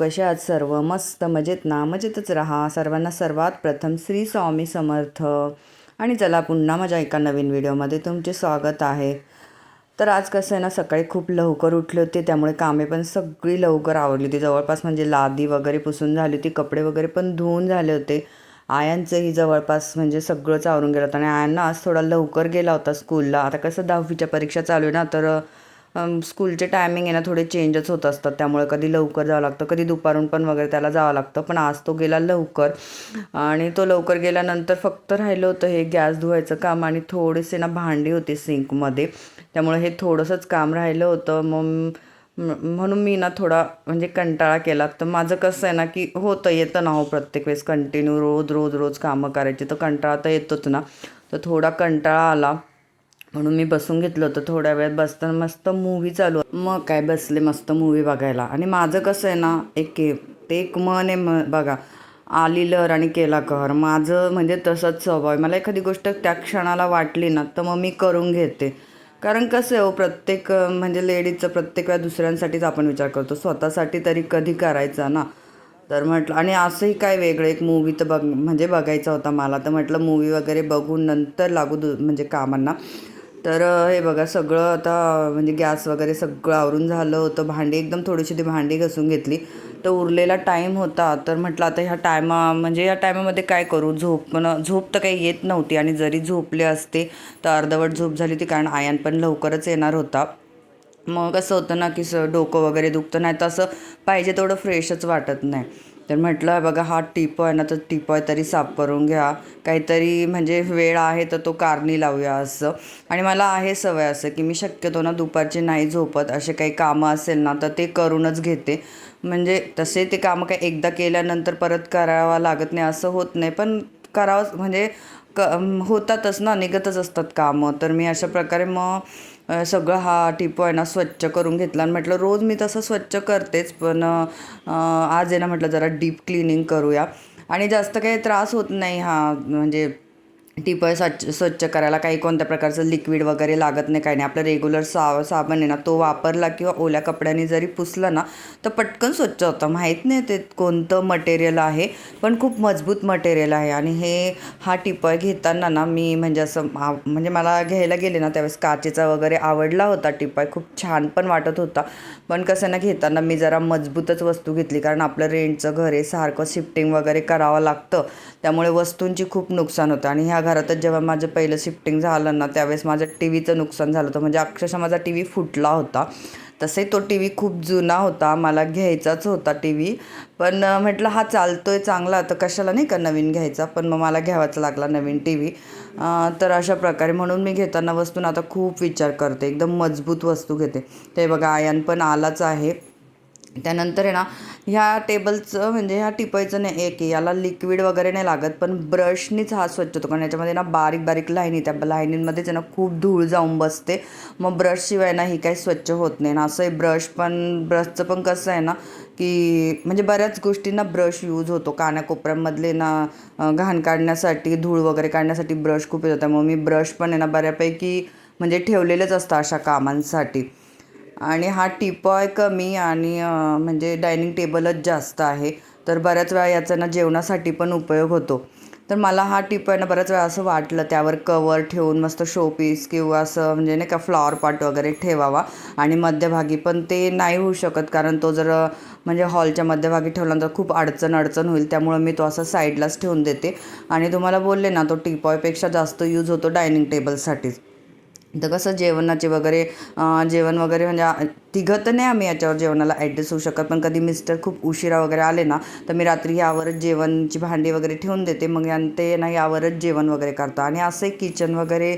कशा आहात सर्व मस्त मजेत ना मजेतच राहा. सर्वांना सर्वात प्रथम श्री स्वामी समर्थ. आणि चला पुन्हा माझ्या एका नवीन व्हिडिओमध्ये तुमचे स्वागत आहे. तर आज कसं आहे ना सकाळी खूप लवकर उठले होते त्यामुळे कामे पण सगळी लवकर आवडली होती. जवळपास म्हणजे लादी वगैरे पुसून झाली होती कपडे वगैरे पण धुवून झाले होते. आयांचंही जवळपास म्हणजे सगळंच आवरून गेलं होतं. आणि आयांना आज थोडा लवकर गेला होता स्कूलला आता कसं दहावीच्या परीक्षा चालू आहे ना तर स्कूलचे टायमिंग आहे ना थोडे चेंजच होत असतात. त्यामुळे कधी लवकर जावं लागतं कधी दुपारून पण वगैरे त्याला जावं लागतं. पण आज तो गेला लवकर. आणि तो लवकर गेल्यानंतर फक्त राहिलं होतं हे गॅस धुवायचं काम आणि थोडेसे ना भांडी होती सिंकमध्ये. त्यामुळे हे थोडंसंच काम राहिलं होतं. मग म्हणून मी ना थोडा म्हणजे कंटाळा केला. तर माझं कसं आहे ना की होतं येतं ना हो प्रत्येक वेळेस कंटिन्यू रोज रोज रोज कामं करायची. तर कंटाळा तर येतोच ना. तर थोडा कंटाळा आला. म्हणून मी बसून घेतलं होतं थोड्या वेळ बसताना मस्त मूवी चालू मग काय बसले मस्त मूवी बघायला. आणि माझं कसं आहे ना एक ते एक मन आहे म बघा. आली लहर आणि केला कहर. माझं म्हणजे तसंच स्वभाव आहे. मला एखादी गोष्ट त्या क्षणाला वाटली ना तर मग मी करून घेते. कारण कसं आहे हो प्रत्येक म्हणजे लेडीजचं प्रत्येक वेळा दुसऱ्यांसाठीच आपण विचार करतो. स्वतःसाठी तरी कधी करायचा ना? तर म्हटलं आणि असंही काय वेगळं एक मूवी तर बघ म्हणजे बघायचा होता मला. तर म्हटलं मूवी वगैरे बघून नंतर लागू दु म्हणजे कामांना. तर हे बघा सगळं आता म्हणजे गॅस वगैरे सगळं आवरून झालं होतं. भांडी एकदम थोडीशी ती भांडी घासून घेतली. तर उरलेला टाईम होता. तर म्हटलं आता ह्या टायमा म्हणजे या टायमामध्ये काय करू? झोप पण झोप तर काही येत नव्हती आणि जरी झोपले असते तर अर्धवट झोप झाली होती कारण आयान पण लवकरच येणार होता. मग असं होतं ना की स डोकं वगैरे दुखतं. नाही तर असं पाहिजे तेवढं फ्रेशच वाटत नाही. तर म्हटलं बघा हा टिपॉय आहे ना तर टिपॉय तरी साफ करून घ्या. काहीतरी म्हणजे वेळ आहे तर तो कारणी लावूया असं. आणि मला आहे सवय असं की मी शक्यतो ना दुपारची नाही झोपत. असे काही कामं असेल ना तर ते करूनच घेते. म्हणजे तसे ते कामं काही एकदा केल्यानंतर परत करावा लागत नाही असं होत नाही. पण करावंच म्हणजे क होतातच ना निघतच असतात कामं. तर मी अशा प्रकारे मग सगळं हा टिपो आहे ना स्वच्छ करून घेतला. आणि म्हटलं रोज मी तसं स्वच्छ करतेच पण आज आहे ना म्हटलं जरा डीप क्लिनिंग करूया. आणि जास्त काही त्रास होत नाही हा म्हणजे टिपळ स्वच्छ स्वच्छ करायला काही कोणत्या प्रकारचं लिक्विड वगैरे लागत नाही काही नाही. आपलं रेग्युलर सा साबण आहे ना तो वापरला किंवा ओल्या कपड्याने जरी पुसलं ना तर पटकन स्वच्छ होतं. माहीत नाही ते कोणतं मटेरियल आहे पण खूप मजबूत मटेरियल आहे. आणि हे हा टिपळ घेताना ना मी म्हणजे असं म्हणजे मला घ्यायला गेले ना त्यावेळेस काचेचा वगैरे आवडला होता टिपळ खूप छान पण वाटत होता. पण कसं ना घेताना मी जरा मजबूतच वस्तू घेतली. कारण आपलं रेंटचं घर आहे सारखं शिफ्टिंग वगैरे करावं लागतं. त्यामुळे वस्तूंची खूप नुकसान होतं. आणि ह्या घरातच जेव्हा माझं पहिलं शिफ्टिंग झालं ना त्यावेळेस माझ्या टी व्हीचं नुकसान झालं होतं. म्हणजे अक्षरशः माझा टी व्ही फुटला होता. तसे तो टी व्ही खूप जुना होता. मला घ्यायचाच होता टी व्ही पण म्हटलं हा चालतो आहे. चांगला तर कशाला नाही का नवीन घ्यायचा? पण मग मला घ्यावाच लागला नवीन टी व्ही तर अशा प्रकारे म्हणून मी घेताना वस्तू आता खूप विचार करते. एकदम मजबूत वस्तू घेते. ते बघा आयन पण आलाच आहे. त्यानंतर आहे ना ह्या टेबलचं म्हणजे ह्या टिपायचं नाही एक याला लिक्विड वगैरे नाही लागत पण ब्रशनीच हा स्वच्छ होतो कारण याच्यामध्ये ना बारीक बारीक लाईनी त्या लाईनींमध्येच आहे ना खूप धूळ जाऊन बसते. मग ब्रशशिवाय ना ही काही स्वच्छ होत नाही. ना असं ब्रश पण ब्रशचं पण कसं आहे ना की म्हणजे बऱ्याच गोष्टींना ब्रश यूज होतो. कानाकोपऱ्यांमधले ना घाण काढण्यासाठी धूळ वगैरे काढण्यासाठी ब्रश खूप येतो त्यामुळे मी ब्रश पण आहे ना बऱ्यापैकी म्हणजे ठेवलेलेच असतं अशा कामांसाठी. आणि हा टिपॉय कमी आणि म्हणजे डायनिंग टेबलच जास्त आहे. तर बऱ्याच वेळा याचा ना जेवणासाठी पण उपयोग होतो. तर मला हा टिपॉय ना बऱ्याच वेळा असं वाटलं त्यावर कवर ठेवून मस्त शोपीस किंवा असं म्हणजे नाही का फ्लॉवर पॉट वगैरे ठेवावा. आणि मध्यभागी पण ते नाही होऊ शकत कारण तो जर म्हणजे हॉलच्या मध्यभागी ठेवल्यानंतर खूप अडचण अडचण होईल. त्यामुळं मी तो असा साईडलाच ठेवून देते. आणि तुम्हाला बोलले ना तो टिपॉयपेक्षा जास्त यूज होतो डायनिंग टेबलसाठीच. तर कसं जेवणाचे वगैरे जेवण वगैरे म्हणजे तिघं तर नाही आम्ही याच्यावर जेवणाला ॲडजस्ट होऊ शकत. पण कधी मिस्टर खूप उशिरा वगैरे आले ना तर मी रात्री यावरच जेवणची भांडी वगैरे ठेवून देते. मग ते ना यावरच जेवण वगैरे करतं. आणि असं किचन वगैरे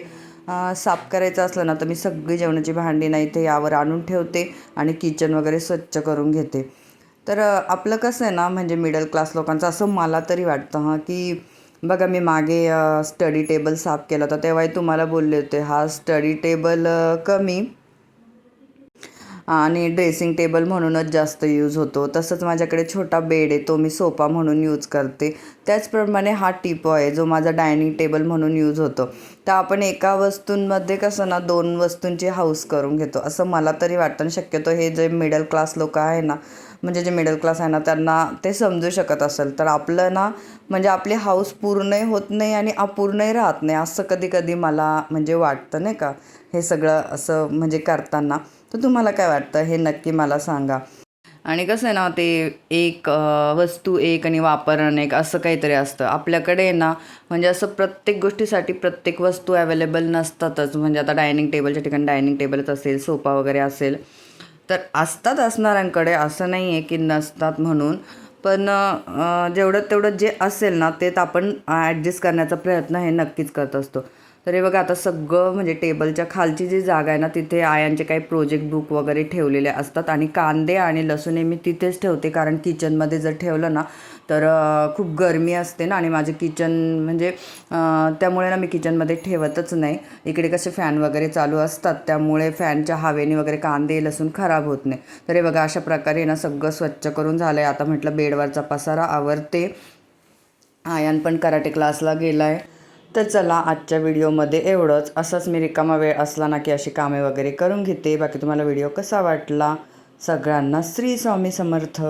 साफ करायचं असलं ना तर मी सगळी जेवणाची भांडी नाही ते यावर आणून ठेवते आणि किचन वगैरे स्वच्छ करून घेते. तर आपलं कसं आहे ना म्हणजे मिडल क्लास लोकांचं असं मला तरी वाटतं हां की बघा मी मागे स्टडी टेबल साफ केला होता तेव्हाही तुम्हाला बोलले होते हा स्टडी टेबल कमी. आणि ड्रेसिंग टेबल म्हणूनच जास्त यूज होतो. तसंच माझ्याकडे छोटा बेड आहे तो मी सोफा म्हणून यूज करते. त्याचप्रमाणे हा टिपो आहे जो माझा डायनिंग टेबल म्हणून यूज होतो. तर आपण एका वस्तूंमध्ये कसं ना दोन वस्तूंची हाऊस करून घेतो. असं मला तरी वाटतं. शक्यतो हे जे मिडल क्लास लोक आहे ना म्हणजे जे मिडल क्लास आहे ना त्यांना ते समजू शकत असेल. तर आपलं ना म्हणजे आपली हाऊस पूर्णही होत नाही आणि अपूर्णही राहत नाही असं कधी कधी मला म्हणजे वाटतं नाही का? हे सगळं असं म्हणजे करताना. तर तुम्हाला काय वाटतं? हे नक्की मला सांगा. आणि कसं आहे ना ते एक वस्तू एक आणि वापर अनेक असं काहीतरी असतं. आपल्याकडे ना म्हणजे असं प्रत्येक गोष्टीसाठी प्रत्येक वस्तू अवेलेबल नसतातच. म्हणजे आता डायनिंग टेबलच्या ठिकाणी डायनिंग टेबलच असेल सोफा वगैरे असेल. तर असतात असणाऱ्यांकडे असं नाही आहे की नसतात म्हणून. पण जेवढं तेवढं जे असेल ना ते तर आपण ॲडजस्ट करण्याचा प्रयत्न हे नक्कीच करत असतो. तर हे बघा आता सगळं म्हणजे टेबलच्या खालची जी जागा आहे ना तिथे आयांचे काही प्रोजेक्ट बुक वगैरे ठेवलेले असतात आणि कांदे आणि लसूण हे मी तिथेच ठेवते. कारण किचनमध्ये जर ठेवलं ना तर खूप गरमी असते ना आणि माझे किचन म्हणजे त्यामुळे ना मी किचनमध्ये ठेवतच नाही. इकडे कसे फॅन वगैरे चालू असतात त्यामुळे फॅनच्या हवेने वगैरे कांदे लसूण खराब होत नाही. तर हे बघा अशा प्रकारे ना सगळं स्वच्छ करून झालं आहे आता म्हटलं बेडवरचा पसारा आवरते. आयान पण कराटे क्लासला गेला आहे तर चला आजच्या व्हिडिओमध्ये एवढंच. असंच मी रिकामा वेळ असला ना की अशी कामे वगैरे करून घेते. बाकी तुम्हाला व्हिडिओ कसा वाटला? सगळ्यांना श्री स्वामी समर्थ.